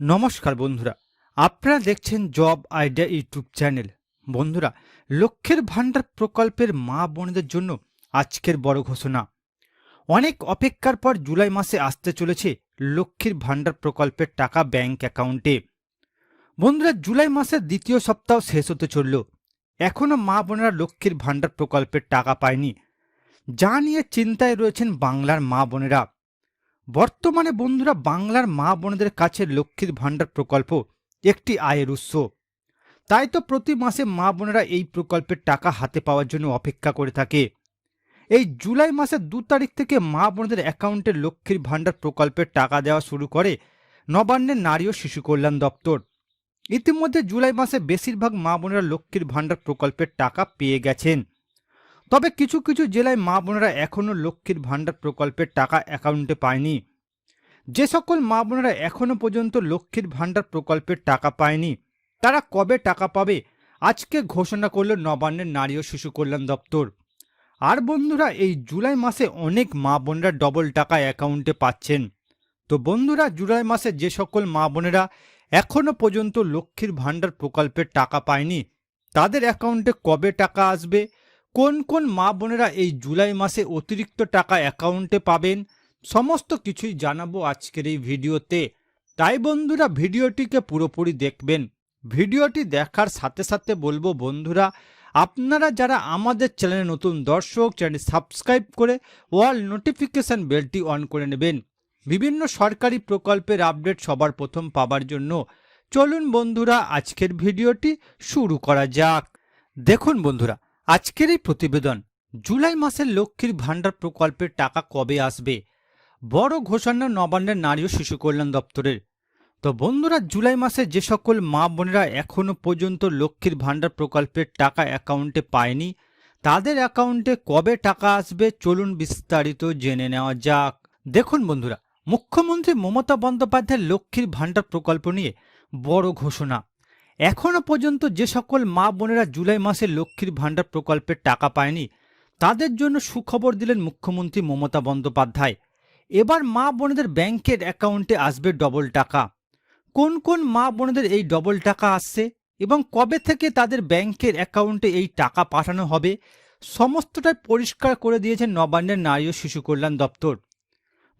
নমস্কার বন্ধুরা, আপনারা দেখছেন জব আইডিয়া ইউটিউব চ্যানেল। বন্ধুরা লক্ষ্যের ভাণ্ডার প্রকল্পের মা বোনদের জন্য আজকের বড় ঘোষণা। অনেক অপেক্ষার পর জুলাই মাসে আসতে চলেছে লক্ষ্মীর ভাণ্ডার প্রকল্পের টাকা ব্যাংক অ্যাকাউন্টে। বন্ধুরা, জুলাই মাসের দ্বিতীয় সপ্তাহ শেষ হতে চলল। এখনও মা বোনেরা লক্ষ্মীর ভাণ্ডার প্রকল্পের টাকা পায়নি। যা নিয়ে চিন্তায় রয়েছেন বাংলার মা বোনেরা। বর্তমানে বন্ধুরা বাংলার মা বোনদের কাছে লক্ষ্মীর ভাণ্ডার প্রকল্প একটি আয়ের উৎস। তাই তো প্রতি মাসে মা বোনেরা এই প্রকল্পের টাকা হাতে পাওয়ার জন্য অপেক্ষা করে থাকে। এই জুলাই মাসের দু তারিখ থেকে মা বোনদের অ্যাকাউন্টে লক্ষ্মীর ভাণ্ডার প্রকল্পের টাকা দেওয়া শুরু করে নবান্নের নারী ও শিশু কল্যাণ দপ্তর। ইতিমধ্যে জুলাই মাসে বেশিরভাগ মা বোনেরা লক্ষ্মীর ভাণ্ডার প্রকল্পের টাকা পেয়ে গেছেন। তবে কিছু কিছু জেলায় মা বোনেরা এখনও লক্ষ্মীর ভাণ্ডার প্রকল্পের টাকা অ্যাকাউন্টে পায়নি। যে সকল মা বোনেরা এখনও পর্যন্ত লক্ষ্মীর ভাণ্ডার প্রকল্পের টাকা পায়নি, তারা কবে টাকা পাবে, আজকে ঘোষণা করল নবান্নের নারী ও শিশু কল্যাণ দপ্তর। আর বন্ধুরা, এই জুলাই মাসে অনেক মা বোনেরা ডবল টাকা অ্যাকাউন্টে পাচ্ছেন। তো বন্ধুরা, জুলাই মাসে যে সকল মা বোনেরা এখনও পর্যন্ত লক্ষ্মীর ভাণ্ডার প্রকল্পের টাকা পায়নি, তাদের অ্যাকাউন্টে কবে টাকা আসবে কোন কোন মা বোনেরা এই জুলাই মাসে অতিরিক্ত টাকা অ্যাকাউন্টে পাবেন, সমস্ত কিছুই জানাব আজকের এই ভিডিওতে। তাই বন্ধুরা, ভিডিওটিকে পুরোপুরি দেখবেন। ভিডিওটি দেখার সাথে সাথে বলব বন্ধুরা, আপনারা যারা আমাদের চ্যানেলে নতুন দর্শক চ্যানেল সাবস্ক্রাইব করে ওয়াল নোটিফিকেশন বেলটি অন করে নেবেন। বিভিন্ন সরকারি প্রকল্পের আপডেট সবার প্রথম পাবার জন্য। চলুন বন্ধুরা, আজকের ভিডিওটি শুরু করা যাক। দেখুন বন্ধুরা আজকের এই প্রতিবেদন, জুলাই মাসের লক্ষ্মীর ভাণ্ডার প্রকল্পের টাকা কবে আসবে? বড় ঘোষণা নবান্নের নারী ও শিশু কল্যাণ দপ্তরের। তো বন্ধুরা, জুলাই মাসে যে সকল মা বোনেরা এখনও পর্যন্ত লক্ষ্মীর ভাণ্ডার প্রকল্পের টাকা অ্যাকাউন্টে পায়নি, তাদের অ্যাকাউন্টে কবে টাকা আসবে চলুন বিস্তারিত জেনে নেওয়া যাক। দেখুন বন্ধুরা, মুখ্যমন্ত্রী মমতা বন্দ্যোপাধ্যায়ের লক্ষ্মীর ভাণ্ডার প্রকল্প নিয়ে বড় ঘোষণা। এখনও পর্যন্ত যে সকল মা বোনেরা জুলাই মাসে লক্ষ্মীর ভাণ্ডার প্রকল্পের টাকা পায়নি, তাদের জন্য সুখবর দিলেন মুখ্যমন্ত্রী মমতা বন্দ্যোপাধ্যায়। এবার মা বোনেদের ব্যাংকের অ্যাকাউন্টে আসবে ডবল টাকা। কোন কোন মা বোনেদের এই ডবল টাকা আসছে এবং কবে থেকে তাদের ব্যাংকের অ্যাকাউন্টে এই টাকা পাঠানো হবে, সমস্তটাই পরিষ্কার করে দিয়েছেন নবান্নের নারী ও শিশু কল্যাণ দপ্তর।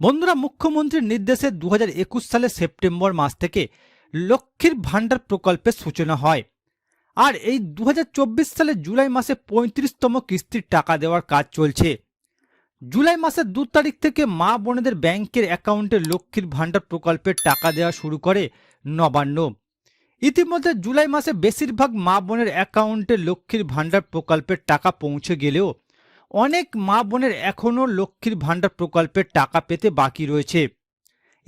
বন্ধুরা, মুখ্যমন্ত্রীর নির্দেশে দু হাজার একুশ সালের সেপ্টেম্বর মাস থেকে লক্ষ্মীর ভাণ্ডার প্রকল্পের সূচনা হয়। আর এই দু হাজার চব্বিশ সালে জুলাই মাসে পঁয়ত্রিশতম কিস্তির টাকা দেওয়ার কাজ চলছে। জুলাই মাসের দু তারিখ থেকে মা বোনেদের ব্যাংকের অ্যাকাউন্টে লক্ষ্মীর ভাণ্ডার প্রকল্পের টাকা দেওয়া শুরু করে নবান্ন। ইতিমধ্যে জুলাই মাসে বেশিরভাগ মা বোনের অ্যাকাউন্টে লক্ষ্মীর ভাণ্ডার প্রকল্পের টাকা পৌঁছে গেলেও অনেক মা বোনের এখনও লক্ষ্মীর ভাণ্ডার প্রকল্পের টাকা পেতে বাকি রয়েছে।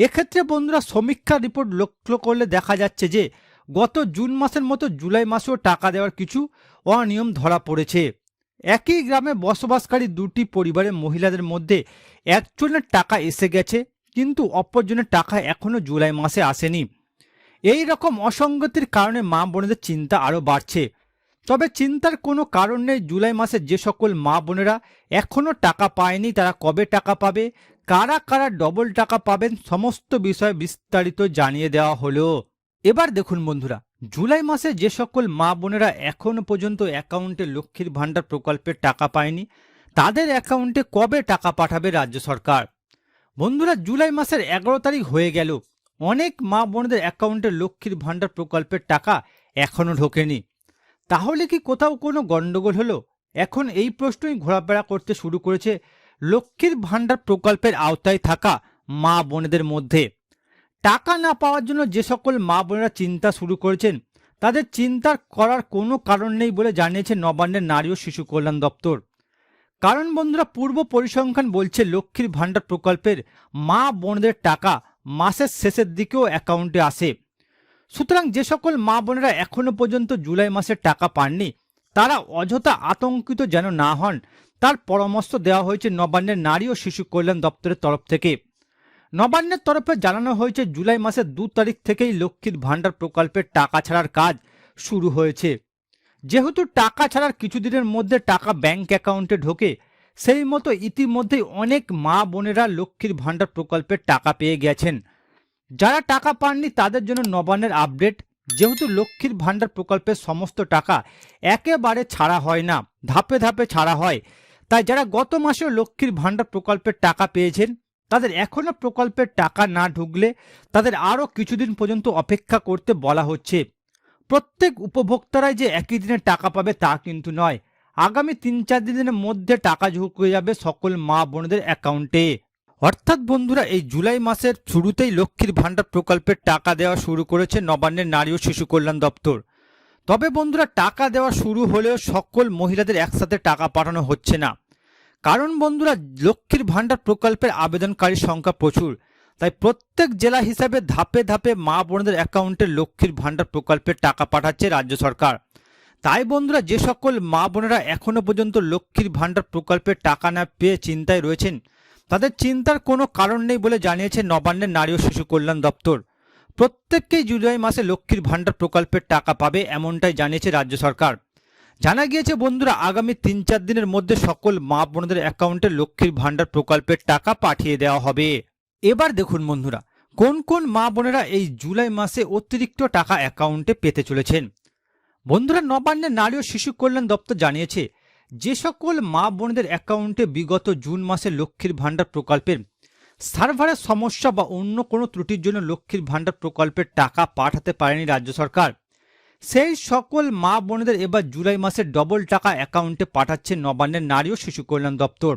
এক্ষেত্রে বন্ধুরা সমীক্ষা রিপোর্ট লক্ষ্য করলে দেখা যাচ্ছে যে, গত জুন মাসের মতো জুলাই মাসেও টাকা দেওয়ার কিছু অনিয়ম ধরা পড়েছে। একই গ্রামে বসবাসকারী দুটি পরিবারের মহিলাদের মধ্যে একজনের টাকা এসে গেছে, কিন্তু অপরজনের টাকা এখনও জুলাই মাসে আসেনি। এই রকম অসঙ্গতির কারণে মা বোনেদের চিন্তা আরও বাড়ছে। তবে চিন্তার কোনো কারণ নেই, জুলাই মাসে যে সকল মা বোনেরা এখনও টাকা পায়নি, তারা কবে টাকা পাবে কারা কারা ডবল টাকা পাবেন সমস্ত বিষয় বিস্তারিত জানিয়ে দেওয়া হলো। এবার দেখুন বন্ধুরা, জুলাই মাসে যে সকল মা বোনেরা এখনও পর্যন্ত অ্যাকাউন্টে লক্ষ্মীর ভাণ্ডার প্রকল্পের টাকা পায়নি, তাদের অ্যাকাউন্টে কবে টাকা পাঠাবে রাজ্য সরকার? বন্ধুরা, জুলাই মাসের এগারো তারিখ হয়ে গেল। অনেক মা বোনদের অ্যাকাউন্টে লক্ষ্মীর ভাণ্ডার প্রকল্পের টাকা এখনও ঢোকেনি। তাহলে কি কোথাও কোনো গণ্ডগোল হলো? এখন এই প্রশ্নই ঘোরাফেরা করতে শুরু করেছে লক্ষ্মীর ভাণ্ডার প্রকল্পের আওতায় থাকা মা বোনেদের মধ্যে। টাকা না পাওয়ার জন্য যে সকল মা বোনেরা চিন্তা শুরু করেছেন, তাদের চিন্তার করার কোনো কারণ নেই বলে জানিয়েছে নবান্নের নারী ও শিশু কল্যাণ দপ্তর। কারণ বন্ধুরা, পূর্ব পরিসংখ্যান বলছে লক্ষ্মীর ভাণ্ডার প্রকল্পের মা বোনদের টাকা মাসের শেষের দিকেও অ্যাকাউন্টে আসে। সুতরাং যে সকল মা বোনেরা এখনও পর্যন্ত জুলাই মাসের টাকা পাননি তারা অযথা আতঙ্কিত যেন না হন। তার পরামর্শ দেওয়া হয়েছে নবান্নের নারী ও শিশু কল্যাণ দপ্তরের তরফ থেকে। নবান্নের তরফে জানানো হয়েছে, জুলাই মাসের দু তারিখ থেকেই লক্ষ্মীর ভাণ্ডার প্রকল্পের টাকা ছাড়ার কাজ শুরু হয়েছে। যেহেতু টাকা ছাড়ার কিছুদিনের মধ্যে টাকা ব্যাংক অ্যাকাউন্টে ঢোকে, সেই মতো ইতিমধ্যেই অনেক মা বোনেরা লক্ষ্মীর ভাণ্ডার প্রকল্পের টাকা পেয়ে গেছেন। যারা টাকা পাননি, তাদের জন্য নবান্নের আপডেট যেহেতু লক্ষ্মীর ভাণ্ডার প্রকল্পের সমস্ত টাকা একেবারে ছাড়া হয় না, ধাপে ধাপে ছাড়া হয়, তাই যারা গত মাসে লক্ষ্মীর ভাণ্ডার প্রকল্পের টাকা পেয়েছেন, তাদের এখনও প্রকল্পের টাকা না ঢুকলে তাদের আরও কিছুদিন পর্যন্ত অপেক্ষা করতে বলা হচ্ছে। প্রত্যেক উপভোক্তারাই যে একই দিনে টাকা পাবে তা কিন্তু নয়। আগামী তিন চার দিনের মধ্যে টাকা ঢুকে যাবে সকল মা বোনদের অ্যাকাউন্টে। অর্থাৎ বন্ধুরা, এই জুলাই মাসের শুরুতেই লক্ষ্মীর ভাণ্ডার প্রকল্পের টাকা দেওয়া শুরু করেছে নবান্নের নারী ও শিশু কল্যাণ দপ্তর। তবে বন্ধুরা, টাকা দেওয়া শুরু হলেও সকল মহিলাদের একসাথে টাকা পাঠানো হচ্ছে না। কারণ বন্ধুরা, লক্ষ্মীর ভাণ্ডার প্রকল্পের আবেদনকারীর সংখ্যা প্রচুর। তাই প্রত্যেক জেলা হিসাবে ধাপে ধাপে মা বোনদের অ্যাকাউন্টে লক্ষ্মীর ভাণ্ডার প্রকল্পের টাকা পাঠাচ্ছে রাজ্য সরকার। তাই বন্ধুরা, যে সকল মা বোনেরা এখনও পর্যন্ত লক্ষ্মীর ভাণ্ডার প্রকল্পের টাকা না পেয়ে চিন্তায় রয়েছেন তাদের চিন্তার কোনো কারণ নেই বলে জানিয়েছে নবান্নের নারী ও শিশু কল্যাণ দপ্তর। প্রত্যেককেই জুলাই মাসে লক্ষ্মীর ভাণ্ডার প্রকল্পের টাকা পাবে এমনটাই জানিয়েছে রাজ্য সরকার। জানা গিয়েছে, বন্ধুরা, আগামী তিন চার দিনের মধ্যে সকল মা বোনদের অ্যাকাউন্টে লক্ষ্মীর ভাণ্ডার প্রকল্পের টাকা পাঠিয়ে দেওয়া হবে। এবার দেখুন, বন্ধুরা, কোন কোন মা বোনেরা এই জুলাই মাসে অতিরিক্ত টাকা অ্যাকাউন্টে পেতে চলেছেন? বন্ধুরা, নবান্নের নারী ও শিশু কল্যাণ দপ্তর জানিয়েছে যে সকল মা বোনদের অ্যাকাউন্টে বিগত জুন মাসে লক্ষ্মীর ভাণ্ডার প্রকল্পের সার্ভারের সমস্যা বা অন্য কোনো ত্রুটির জন্য লক্ষ্মীর ভাণ্ডার প্রকল্পের টাকা পাঠাতে পারেনি রাজ্য সরকার। সেই সকল মা বোনেদের এবার জুলাই মাসে ডবল টাকা অ্যাকাউন্টে পাঠাচ্ছে নবান্নের নারী ও শিশু কল্যাণ দপ্তর।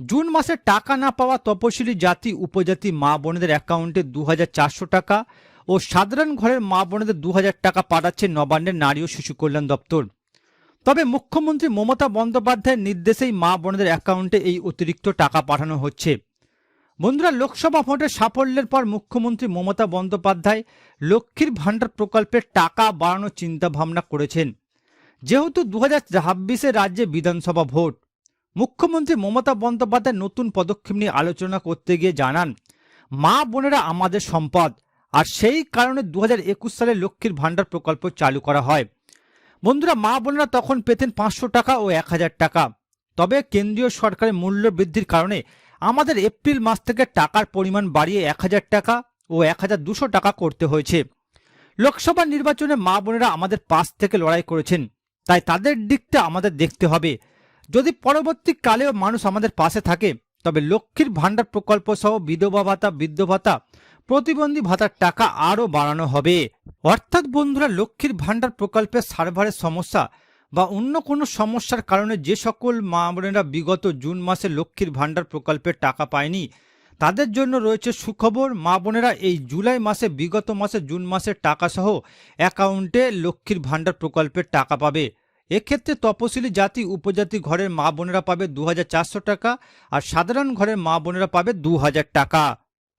জুন মাসে টাকা না পাওয়া তপশিলি জাতি, উপজাতি মা বোনেদের অ্যাকাউন্টে দু হাজার চারশো টাকা ও সাধারণ ঘরের মা বোনেদের দু টাকা পাঠাচ্ছে নবান্নের নারী ও শিশু কল্যাণ দপ্তর। তবে মুখ্যমন্ত্রী মমতা বন্দ্যোপাধ্যায়ের নির্দেশেই মা বোনদের অ্যাকাউন্টে এই অতিরিক্ত টাকা পাঠানো হচ্ছে। বন্ধুরা, লোকসভা ভোটের সাফল্যের পর মুখ্যমন্ত্রী মমতা বন্দ্যোপাধ্যায় লক্ষ্মীর ভাণ্ডার প্রকল্পের টাকা বাড়ানোর চিন্তাভাবনা করেছেন। যেহেতু দু হাজার রাজ্যে বিধানসভা ভোট, মুখ্যমন্ত্রী মমতা বন্দ্যোপাধ্যায় নতুন পদক্ষেপ নিয়ে আলোচনা করতে গিয়ে জানান, মা বোনেরা আমাদের সম্পদ, আর সেই কারণে দু হাজার একুশ সালে লক্ষ্মীর ভাণ্ডার প্রকল্প চালু করা হয়। বন্ধুরা, মা বোনেরা তখন পেতেন পাঁচশো টাকা ও এক হাজার টাকা। তবে কেন্দ্রীয় সরকারের মূল্য বৃদ্ধির কারণে আমাদের এপ্রিল মাস থেকে টাকার পরিমাণ বাড়িয়ে এক হাজার টাকা ও এক হাজার দুশো টাকা করতে হয়েছে। লোকসভা নির্বাচনে মা বোনেরা আমাদের পাশ থেকে লড়াই করেছেন। তাই তাদের দিকটা আমাদের দেখতে হবে। যদি পরবর্তীকালেও মানুষ আমাদের পাশে থাকে, তবে লক্ষ্মীর ভাণ্ডার প্রকল্প সহ বিধবা ভাতা, বৃদ্ধ ভাতা, প্রতিবন্ধী ভাতার টাকা আরও বাড়ানো হবে। অর্থাৎ বন্ধুরা, লক্ষ্মীর ভাণ্ডার প্রকল্পের সার্ভারের সমস্যা বা অন্য কোনো সমস্যার কারণে যে সকল মা বোনেরা বিগত জুন মাসে লক্ষ্মীর ভাণ্ডার প্রকল্পের টাকা পায়নি, তাদের জন্য রয়েছে সুখবর, মা বোনেরা এই জুলাই মাসে, বিগত মাসে, জুন মাসের টাকা সহ অ্যাকাউন্টে লক্ষ্মীর ভাণ্ডার প্রকল্পের টাকা পাবে। এক্ষেত্রে তপশিলি জাতি, উপজাতি ঘরের মা বোনেরা পাবে দু হাজার চারশো টাকা আর সাধারণ ঘরের মা বোনেরা পাবে দু হাজার টাকা।